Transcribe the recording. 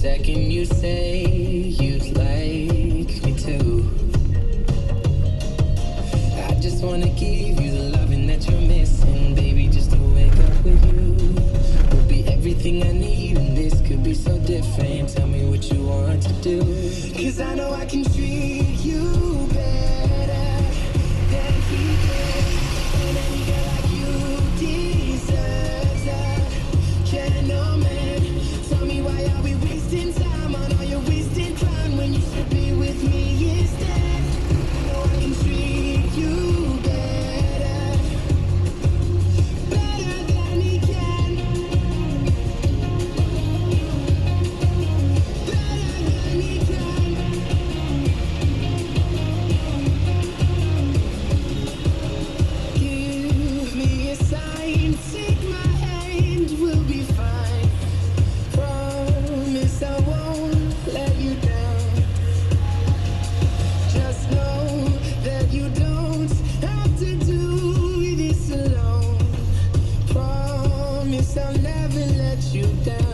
second you say you'd like me to. I just wanna give you the loving that you're missing, baby, just to wake up with you. Would be everything I need, and this could be so different. Tell me what you want to do. Cause I know I can treat you better. when you should be you down.